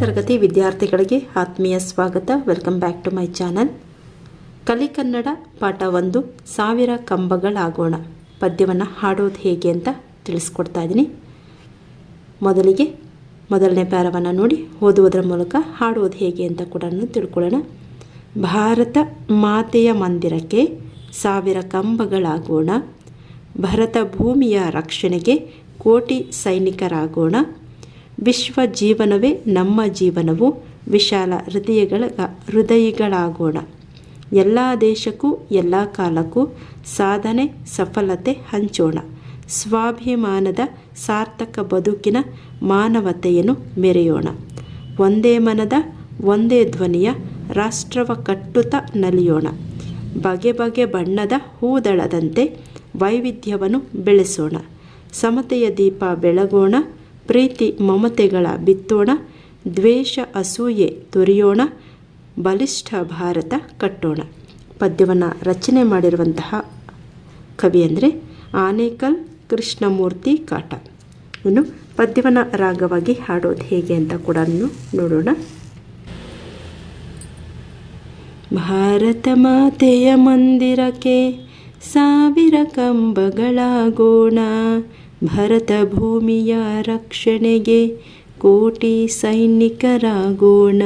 ತರಗತಿ ವಿದ್ಯಾರ್ಥಿಗಳಿಗೆ ಆತ್ಮೀಯ ಸ್ವಾಗತ. Welcome back to my channel Kalikannada ಪಾಠ ಒಂದು, ಸಾವಿರ ಕಂಬಗಳಾಗೋಣ. ಪದ್ಯವನ್ನು ಹಾಡೋದು ಹೇಗೆ ಅಂತ ತಿಳಿಸ್ಕೊಡ್ತಾ ಇದ್ದೀನಿ. ಮೊದಲಿಗೆ, ಮೊದಲನೇ ಪ್ಯಾರವನ್ನು ನೋಡಿ, ಓದುವುದರ ಮೂಲಕ ಹಾಡುವುದು ಹೇಗೆ ಅಂತ ಕೂಡ ತಿಳ್ಕೊಳ್ಳೋಣ. ಭಾರತ ಮಾತೆಯ ಮಂದಿರಕ್ಕೆ ಸಾವಿರ ಕಂಬಗಳಾಗೋಣ. ಭರತ ಭೂಮಿಯ ರಕ್ಷಣೆಗೆ ಕೋಟಿ ಸೈನಿಕರಾಗೋಣ. ವಿಶ್ವ ಜೀವನವೇ ನಮ್ಮ ಜೀವನವು? ವಿಶಾಲ ಹೃದಯಗಳ ಹೃದಯಗಳಾಗೋಣ. ಎಲ್ಲ ದೇಶಕ್ಕೂ, ಎಲ್ಲ ಕಾಲಕ್ಕೂ ಸಾಧನೆ, ಸಫಲತೆ ಹಂಚೋಣ. ಸ್ವಾಭಿಮಾನದ ಸಾರ್ಥಕ ಬದುಕಿನ ಮಾನವತೆಯನ್ನು ಮೆರೆಯೋಣ. ಒಂದೇ ಮನದ, ಒಂದೇ ಧ್ವನಿಯ ರಾಷ್ಟ್ರವ ಕಟ್ಟುತ್ತ ನಲಿಯೋಣ. ಬಗೆ ಬಗೆ ಬಣ್ಣದ ಹೂದಳದಂತೆ ವೈವಿಧ್ಯವನ್ನು ಬೆಳೆಸೋಣ. ಸಮತೆಯ ದೀಪ ಬೆಳಗೋಣ. ಪ್ರೀತಿ ಮಮತೆಗಳ ಬಿತ್ತೋಣ, ದ್ವೇಷ ಅಸೂಯೆ ತೊರೆಯೋಣ, ಬಲಿಷ್ಠ ಭಾರತ ಕಟ್ಟೋಣ. ಪದ್ಯವನ್ನು ರಚನೆ ಮಾಡಿರುವಂತಹ ಕವಿ ಅಂದರೆ ಆನೇಕಲ್ ಕೃಷ್ಣಮೂರ್ತಿ ಕಾಟ. ಇನ್ನು ಪದ್ಯವನ ರಾಗವಾಗಿ ಹಾಡೋದು ಹೇಗೆ ಅಂತ ಕೂಡ ನೋಡೋಣ. ಭಾರತ ಮಾತೆಯ ಮಂದಿರಕ್ಕೆ ಸಾವಿರ ಕಂಬಗಳಾಗೋಣ ಭರತ ಭೂಮಿಯ ರಕ್ಷಣೆಗೆ ಕೋಟಿ ಸೈನಿಕರಾಗೋಣ.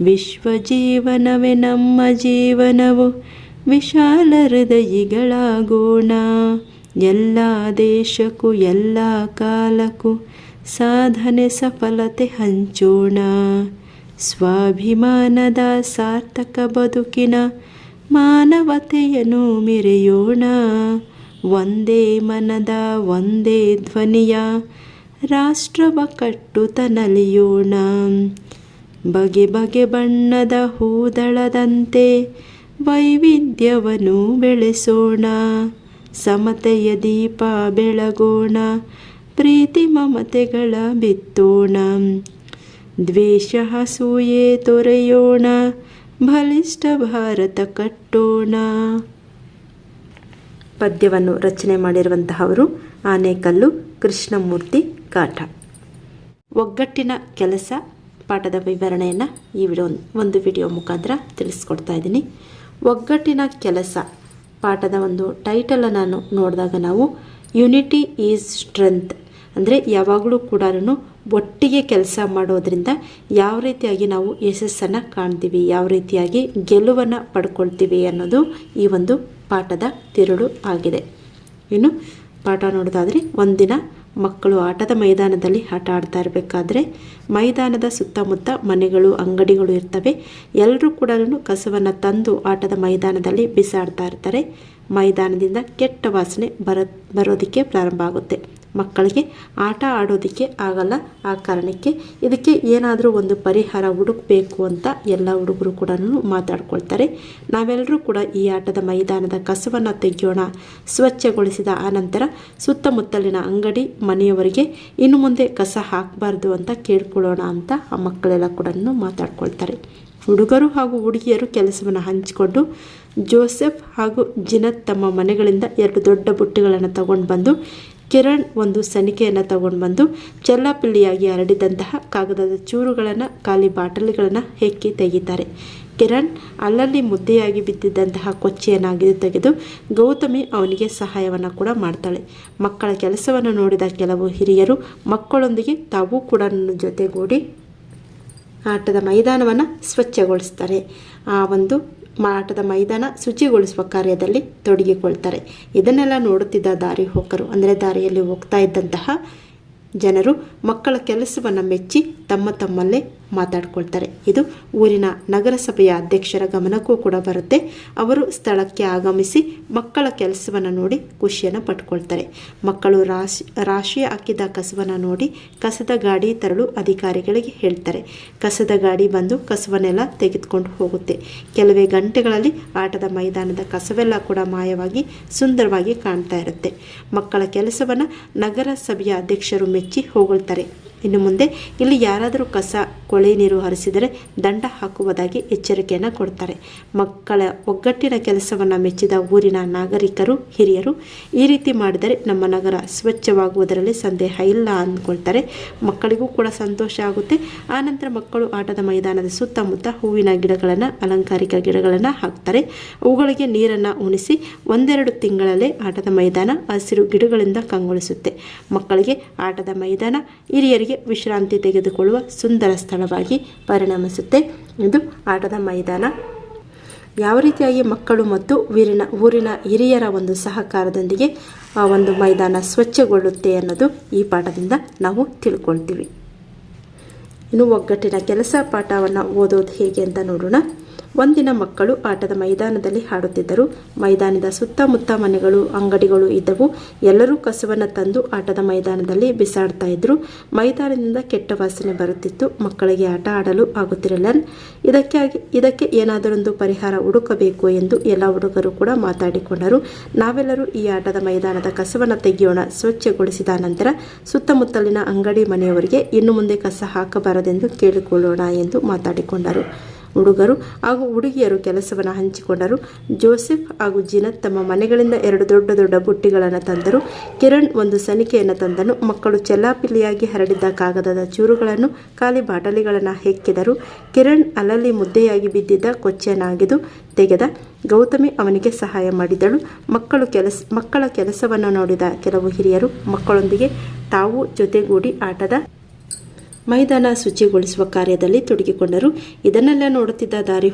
ವಿಶ್ವ ಜೀವನವೇ ನಮ್ಮ ಜೀವನವು, ವಿಶಾಲ ಹೃದಯಿಗಳಾಗೋಣ. ಎಲ್ಲ ದೇಶಕ್ಕೂ, ಎಲ್ಲ ಕಾಲಕ್ಕೂ ಸಾಧನೆ, ಸಫಲತೆ ಹಂಚೋಣ. ಸ್ವಾಭಿಮಾನದ ಸಾರ್ಥಕ ಬದುಕಿನ ಮಾನವತೆಯನ್ನು ಮೆರೆಯೋಣ. ಒಂದೇ ಮನದ, ಒಂದೇ ಧ್ವನಿಯ ರಾಷ್ಟ್ರವ ಕಟ್ಟುತ್ತ ನಲಿಯೋಣ. ಬಗೆ ಬಗೆ ಬಣ್ಣದ ಹೂದಳದಂತೆ ವೈವಿಧ್ಯವನ್ನು ಬೆಳೆಸೋಣ. ಸಮತೆಯ ದೀಪ ಬೆಳಗೋಣ, ಪ್ರೀತಿ ಮಮತೆಗಳ ಬಿತ್ತೋಣ. ದ್ವೇಷ ಹಸೂಯೆ ತೊರೆಯೋಣ, ಬಲಿಷ್ಠ ಭಾರತ ಕಟ್ಟೋಣ. ಪದ್ಯವನ್ನು ರಚನೆ ಮಾಡಿರುವಂತಹವರು ಆನೇಕಲ್ಲು, ಕೃಷ್ಣಮೂರ್ತಿ ಕಾಠ ಒಗ್ಗಟ್ಟಿನ ಕೆಲಸ ಪಾಠದ ವಿವರಣೆಯನ್ನು ಈ ವಿಡಿಯೋ ಒಂದು ವಿಡಿಯೋ ಮುಖಾಂತರ ತಿಳಿಸ್ಕೊಡ್ತಾ ಇದ್ದೀನಿ. ಒಗ್ಗಟ್ಟಿನ ಕೆಲಸ ಪಾಠದ ಒಂದು ಟೈಟಲನ್ನು ನಾನು ನೋಡಿದಾಗ ನಾವು ಯುನಿಟಿ ಈಸ್ ಸ್ಟ್ರೆಂತ್ ಅಂದರೆ ಯಾವಾಗಲೂ ಕೂಡ ಒಟ್ಟಿಗೆ ಕೆಲಸ ಮಾಡೋದ್ರಿಂದ ಯಾವ ರೀತಿಯಾಗಿ ನಾವು ಯಶಸ್ಸನ್ನು ಕಾಣ್ತೀವಿ, ಯಾವ ರೀತಿಯಾಗಿ ಗೆಲುವನ್ನು ಪಡ್ಕೊಳ್ತೀವಿ ಅನ್ನೋದು ಈ ಒಂದು ಪಾಠದ ತಿರುಳು ಆಗಿದೆ. ಇನ್ನು ಪಾಠ ನೋಡೋದಾದರೆ ಒಂದಿನ ಮಕ್ಕಳು ಆಟದ ಮೈದಾನದಲ್ಲಿ ಆಟ ಆಡ್ತಾ ಇರಬೇಕಾದ್ರೆ, ಮೈದಾನದ ಸುತ್ತಮುತ್ತ ಮನೆಗಳು, ಅಂಗಡಿಗಳು ಇರ್ತವೆ. ಎಲ್ಲರೂ ಕೂಡ ಕಸವನ್ನು ತಂದು ಆಟದ ಮೈದಾನದಲ್ಲಿ ಬಿಸಾಡ್ತಾ ಇರ್ತಾರೆ. ಮೈದಾನದಿಂದ ಕೆಟ್ಟ ವಾಸನೆ ಬರ, ಬರೋದಕ್ಕೆ ಪ್ರಾರಂಭ ಆಗುತ್ತೆ. ಮಕ್ಕಳಿಗೆ ಆಟ ಆಡೋದಕ್ಕೆ ಆಗಲ್ಲ. ಆ ಕಾರಣಕ್ಕೆ ಇದಕ್ಕೆ ಏನಾದರೂ ಒಂದು ಪರಿಹಾರ ಹುಡುಕಬೇಕು ಅಂತ ಎಲ್ಲ ಹುಡುಗರು ಕೂಡ ಮಾತಾಡ್ಕೊಳ್ತಾರೆ. ನಾವೆಲ್ಲರೂ ಕೂಡ ಈ ಆಟದ ಮೈದಾನದ ಕಸವನ್ನು ತೆಗೆಯೋಣ. ಸ್ವಚ್ಛಗೊಳಿಸಿದ ಆನಂತರ ಸುತ್ತಮುತ್ತಲಿನ ಅಂಗಡಿ ಮನೆಯವರಿಗೆ ಇನ್ನು ಮುಂದೆ ಕಸ ಹಾಕಬಾರ್ದು ಅಂತ ಕೇಳ್ಕೊಳ್ಳೋಣ ಅಂತ ಆ ಮಕ್ಕಳೆಲ್ಲ ಕೂಡ ಮಾತಾಡ್ಕೊಳ್ತಾರೆ. ಹುಡುಗರು ಹಾಗೂ ಹುಡುಗಿಯರು ಕೆಲಸವನ್ನು ಹಂಚಿಕೊಂಡು ಜೋಸೆಫ್ ಹಾಗೂ ಜಿನತ್ ತಮ್ಮ ಮನೆಗಳಿಂದ ಎರಡು ದೊಡ್ಡ ಬುಟ್ಟಿಗಳನ್ನು ತಗೊಂಡು ಬಂದು ಕಿರಣ್ ಒಂದು ಸನಿಕೆಯನ್ನು ತಗೊಂಡು ಬಂದು ಚೆಲ್ಲಾಪಿಲ್ಲಿಯಾಗಿ ಹರಡಿದಂತಹ ಕಾಗದದ ಚೂರುಗಳನ್ನು, ಖಾಲಿ ಬಾಟಲಿಗಳನ್ನು ಹೆಕ್ಕಿ ತೆಗಿತಾರೆ ಕಿರಣ್ ಅಲ್ಲಲ್ಲಿ ಮುದ್ದೆಯಾಗಿ ಬಿದ್ದಿದ್ದಂತಹ ಕೊಚ್ಚಿಯನ್ನಾಗಿದ್ದು ತೆಗೆದು ಗೌತಮಿ ಅವನಿಗೆ ಸಹಾಯವನ್ನು ಕೂಡ ಮಾಡ್ತಾಳೆ. ಮಕ್ಕಳ ಕೆಲಸವನ್ನು ನೋಡಿದ ಕೆಲವು ಹಿರಿಯರು ಮಕ್ಕಳೊಂದಿಗೆ ತಾವು ಕೂಡ ಜೊತೆಗೂಡಿ ಆಟದ ಮೈದಾನವನ್ನು ಸ್ವಚ್ಛಗೊಳಿಸ್ತಾರೆ. ಆ ಒಂದು ಆಟದ ಮೈದಾನ ಶುಚಿಗೊಳಿಸುವ ಕಾರ್ಯದಲ್ಲಿ ತೊಡಗಿಕೊಳ್ತಾರೆ. ಇದನ್ನೆಲ್ಲ ನೋಡುತ್ತಿದ್ದ ದಾರಿ ಹೋಕರು, ಅಂದರೆ ದಾರಿಯಲ್ಲಿ ಹೋಗ್ತಾ ಇದ್ದಂತಹ ಜನರು ಮಕ್ಕಳ ಕೆಲಸವನ್ನು ಮೆಚ್ಚಿ ತಮ್ಮ ತಮ್ಮಲ್ಲೇ ಮಾತಾಡ್ಕೊಳ್ತಾರೆ. ಇದು ಊರಿನ ನಗರಸಭೆಯ ಅಧ್ಯಕ್ಷರ ಗಮನಕ್ಕೂ ಕೂಡ ಬರುತ್ತೆ. ಅವರು ಸ್ಥಳಕ್ಕೆ ಆಗಮಿಸಿ ಮಕ್ಕಳ ಕೆಲಸವನ್ನು ನೋಡಿ ಖುಷಿಯನ್ನು ಪಟ್ಕೊಳ್ತಾರೆ. ಮಕ್ಕಳು ರಾಶಿ ರಾಶಿ ಹಾಕಿದ ಕಸವನ್ನು ನೋಡಿ ಕಸದ ಗಾಡಿ ತರಲು ಅಧಿಕಾರಿಗಳಿಗೆ ಹೇಳ್ತಾರೆ. ಕಸದ ಗಾಡಿ ಬಂದು ಕಸವನ್ನೆಲ್ಲ ತೆಗೆದುಕೊಂಡು ಹೋಗುತ್ತೆ. ಕೆಲವೇ ಗಂಟೆಗಳಲ್ಲಿ ಆಟದ ಮೈದಾನದ ಕಸವೆಲ್ಲ ಕೂಡ ಮಾಯವಾಗಿ ಸುಂದರವಾಗಿ ಕಾಣ್ತಾ ಇರುತ್ತೆ. ಮಕ್ಕಳ ಕೆಲಸವನ್ನು ನಗರಸಭೆಯ ಅಧ್ಯಕ್ಷರು ಮೆಚ್ಚಿ ಹೊಗಳ್ತಾರೆ. ಇನ್ನು ಮುಂದೆ ಇಲ್ಲಿ ಯಾರಾದರೂ ಕಸ, ಕೊಳೆ ನೀರು ಹರಿಸಿದರೆ ದಂಡ ಹಾಕುವುದಾಗಿ ಎಚ್ಚರಿಕೆಯನ್ನು ಕೊಡ್ತಾರೆ. ಮಕ್ಕಳ ಒಗ್ಗಟ್ಟಿನ ಕೆಲಸವನ್ನು ಮೆಚ್ಚಿದ ಊರಿನ ನಾಗರಿಕರು, ಹಿರಿಯರು ಈ ರೀತಿ ಮಾಡಿದರೆ ನಮ್ಮ ನಗರ ಸ್ವಚ್ಛವಾಗುವುದರಲ್ಲಿ ಸಂದೇಹ ಇಲ್ಲ ಅಂದ್ಕೊಳ್ತಾರೆ. ಮಕ್ಕಳಿಗೂ ಕೂಡ ಸಂತೋಷ ಆಗುತ್ತೆ. ಆನಂತರ ಮಕ್ಕಳು ಆಟದ ಮೈದಾನದ ಸುತ್ತಮುತ್ತ ಹೂವಿನ ಗಿಡಗಳನ್ನು, ಅಲಂಕಾರಿಕ ಗಿಡಗಳನ್ನು ಹಾಕ್ತಾರೆ. ಅವುಗಳಿಗೆ ನೀರನ್ನು ಉಣಿಸಿ ಒಂದೆರಡು ತಿಂಗಳಲ್ಲೇ ಆಟದ ಮೈದಾನ ಹಸಿರು ಗಿಡಗಳಿಂದ ಕಂಗೊಳಿಸುತ್ತೆ. ಮಕ್ಕಳಿಗೆ ಆಟದ ಮೈದಾನ, ಹಿರಿಯರಿಗೆ ವಿಶ್ರಾಂತಿ ತೆಗೆದುಕೊಳ್ಳುವ ಸುಂದರ ಸ್ಥಳವಾಗಿ ಪರಿಣಮಿಸುತ್ತೆ. ಇದು ಆಟದ ಮೈದಾನ. ಯಾವ ರೀತಿಯಾಗಿ ಮಕ್ಕಳು ಮತ್ತು ಊರಿನ ಊರಿನ ಹಿರಿಯರ ಒಂದು ಸಹಕಾರದೊಂದಿಗೆ ಆ ಒಂದು ಮೈದಾನ ಸ್ವಚ್ಛಗೊಳ್ಳುತ್ತೆ ಅನ್ನೋದು ಈ ಪಾಠದಿಂದ ನಾವು ತಿಳ್ಕೊಳ್ತೀವಿ. ಇನ್ನು ಒಗ್ಗಟ್ಟಿನ ಕೆಲಸ ಪಾಠವನ್ನು ಓದೋದು ಹೇಗೆ ಅಂತ ನೋಡೋಣ. ಒಂದಿನ ಮಕ್ಕಳು ಆಟದ ಮೈದಾನದಲ್ಲಿ ಹಾಡುತ್ತಿದ್ದರು. ಮೈದಾನದ ಸುತ್ತಮುತ್ತ ಮನೆಗಳು, ಅಂಗಡಿಗಳು ಇದ್ದವು. ಎಲ್ಲರೂ ಕಸವನ್ನು ತಂದು ಆಟದ ಮೈದಾನದಲ್ಲಿ ಬಿಸಾಡ್ತಾ ಇದ್ರು. ಮೈದಾನದಿಂದ ಕೆಟ್ಟ ವಾಸನೆ ಬರುತ್ತಿತ್ತು. ಮಕ್ಕಳಿಗೆ ಆಟ ಆಡಲು ಆಗುತ್ತಿರಲಿಲ್ಲ. ಇದಕ್ಕಾಗಿ ಇದಕ್ಕೆ ಏನಾದರೊಂದು ಪರಿಹಾರ ಹುಡುಕಬೇಕು ಎಂದು ಎಲ್ಲ ಹುಡುಗರು ಕೂಡ ಮಾತಾಡಿಕೊಂಡರು. ನಾವೆಲ್ಲರೂ ಈ ಆಟದ ಮೈದಾನದ ಕಸವನ್ನು ತೆಗೆಯೋಣ ಸ್ವಚ್ಛಗೊಳಿಸಿದ ನಂತರ ಸುತ್ತಮುತ್ತಲಿನ ಅಂಗಡಿ ಮನೆಯವರಿಗೆ ಇನ್ನು ಮುಂದೆ ಕಸ ಹಾಕಬಾರದೆಂದು ಕೇಳಿಕೊಳ್ಳೋಣ ಎಂದು ಮಾತಾಡಿಕೊಂಡರು. ಹುಡುಗರು ಹಾಗೂ ಹುಡುಗಿಯರು ಕೆಲಸವನ್ನು ಹಂಚಿಕೊಂಡರು. ಜೋಸೆಫ್ ಹಾಗೂ ಜಿನತ್ ತಮ್ಮ ಮನೆಗಳಿಂದ ಎರಡು ದೊಡ್ಡ ದೊಡ್ಡ ಬುಟ್ಟಿಗಳನ್ನು ತಂದರು. ಕಿರಣ್ ಒಂದು ಸನಿಕೆಯನ್ನು ತಂದನು. ಮಕ್ಕಳು ಚೆಲ್ಲಾಪಿಲ್ಲಿಯಾಗಿ ಹರಡಿದ್ದ ಕಾಗದದ ಚೂರುಗಳನ್ನು, ಖಾಲಿ ಬಾಟಲಿಗಳನ್ನು ಹೆಕ್ಕಿದರು. ಕಿರಣ್ ಅಲ್ಲಲ್ಲಿ ಮುದ್ದೆಯಾಗಿ ಬಿದ್ದಿದ್ದ ಕೊಚ್ಚೆಯನ್ನಾಗಿದು ತೆಗೆದ. ಗೌತಮಿ ಅವನಿಗೆ ಸಹಾಯ ಮಾಡಿದಳು. ಮಕ್ಕಳು ಕೆಲಸ, ಮಕ್ಕಳ ಕೆಲಸವನ್ನು ನೋಡಿದ ಕೆಲವು ಹಿರಿಯರು ಮಕ್ಕಳೊಂದಿಗೆ ತಾವು ಜೊತೆಗೂಡಿ ಆಟದ ಮೈದಾನ ಶುಚಿಗೊಳಿಸುವ ಕಾರ್ಯದಲ್ಲಿ ತೊಡಗಿಕೊಂಡರು. ಇದನ್ನೆಲ್ಲ ನೋಡುತ್ತಿದ್ದ ದಾರಿ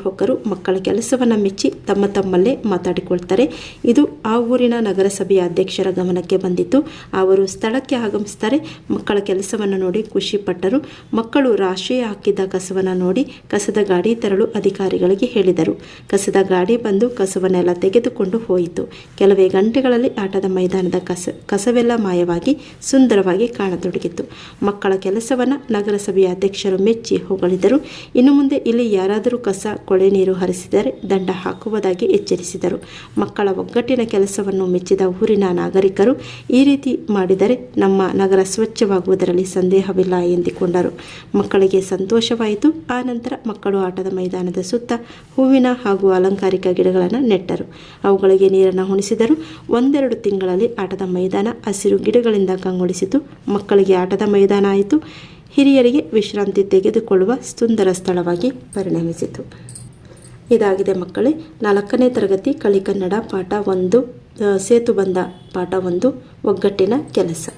ಮಕ್ಕಳ ಕೆಲಸವನ್ನು ಮೆಚ್ಚಿ ತಮ್ಮ ತಮ್ಮಲ್ಲೇ ಮಾತಾಡಿಕೊಳ್ತಾರೆ. ಇದು ಆ ಊರಿನ ನಗರಸಭೆಯ ಅಧ್ಯಕ್ಷರ ಗಮನಕ್ಕೆ ಬಂದಿತ್ತು. ಅವರು ಸ್ಥಳಕ್ಕೆ ಆಗಮಿಸ್ತಾರೆ. ಮಕ್ಕಳ ಕೆಲಸವನ್ನು ನೋಡಿ ಖುಷಿಪಟ್ಟರು ಮಕ್ಕಳು ರಾಶಿ ಹಾಕಿದ್ದ ಕಸವನ್ನು ನೋಡಿ ಕಸದ ಗಾಡಿ ತರಲು ಅಧಿಕಾರಿಗಳಿಗೆ ಹೇಳಿದರು. ಕಸದ ಗಾಡಿ ಬಂದು ಕಸವನ್ನೆಲ್ಲ ತೆಗೆದುಕೊಂಡು ಹೋಯಿತು. ಕೆಲವೇ ಗಂಟೆಗಳಲ್ಲಿ ಆಟದ ಮೈದಾನದ ಕಸ, ಕಸವೆಲ್ಲ ಮಾಯವಾಗಿ ಸುಂದರವಾಗಿ ಕಾಣತೊಡಗಿತು ಮಕ್ಕಳ ಕೆಲಸವನ್ನು ನಗರಸಭೆಯ ಅಧ್ಯಕ್ಷರು ಮೆಚ್ಚಿ ಹೊಗಳಿದರು. ಇನ್ನು ಮುಂದೆ ಇಲ್ಲಿ ಯಾರಾದರೂ ಕಸ, ಕೊಳೆ ನೀರು ಹರಿಸಿದರೆ ದಂಡ ಹಾಕುವುದಾಗಿ ಎಚ್ಚರಿಸಿದರು. ಮಕ್ಕಳ ಒಗ್ಗಟ್ಟಿನ ಕೆಲಸವನ್ನು ಮೆಚ್ಚಿದ ಊರಿನ ನಾಗರಿಕರು ಈ ರೀತಿ ಮಾಡಿದರೆ ನಮ್ಮ ನಗರ ಸ್ವಚ್ಛವಾಗುವುದರಲ್ಲಿ ಸಂದೇಹವಿಲ್ಲ ಎಂದುಕೊಂಡರು. ಮಕ್ಕಳಿಗೆ ಸಂತೋಷವಾಯಿತು. ಆ ನಂತರ ಮಕ್ಕಳು ಆಟದ ಮೈದಾನದ ಸುತ್ತ ಹೂವಿನ ಹಾಗೂ ಅಲಂಕಾರಿಕ ಗಿಡಗಳನ್ನು ನೆಟ್ಟರು. ಅವುಗಳಿಗೆ ನೀರನ್ನು ಹುಣಿಸಿದರು ಒಂದೆರಡು ತಿಂಗಳಲ್ಲಿ ಆಟದ ಮೈದಾನ ಹಸಿರು ಗಿಡಗಳಿಂದ ಕಂಗೊಳಿಸಿತು. ಮಕ್ಕಳಿಗೆ ಆಟದ ಮೈದಾನ ಆಯಿತು. ಹಿರಿಯರಿಗೆ ವಿಶ್ರಾಂತಿ ತೆಗೆದುಕೊಳ್ಳುವ ಸುಂದರ ಸ್ಥಳವಾಗಿ ಪರಿಣಮಿಸಿತು. ಇದಾಗಿದೆ ಮಕ್ಕಳೇ, ನಾಲ್ಕನೇ ತರಗತಿ ಕಲಿಕನ್ನಡ ಪಾಠ ಒಂದು ಸೇತು ಬಂದ ಪಾಠ ಒಂದು, ಒಗ್ಗಟ್ಟಿನ ಕೆಲಸ.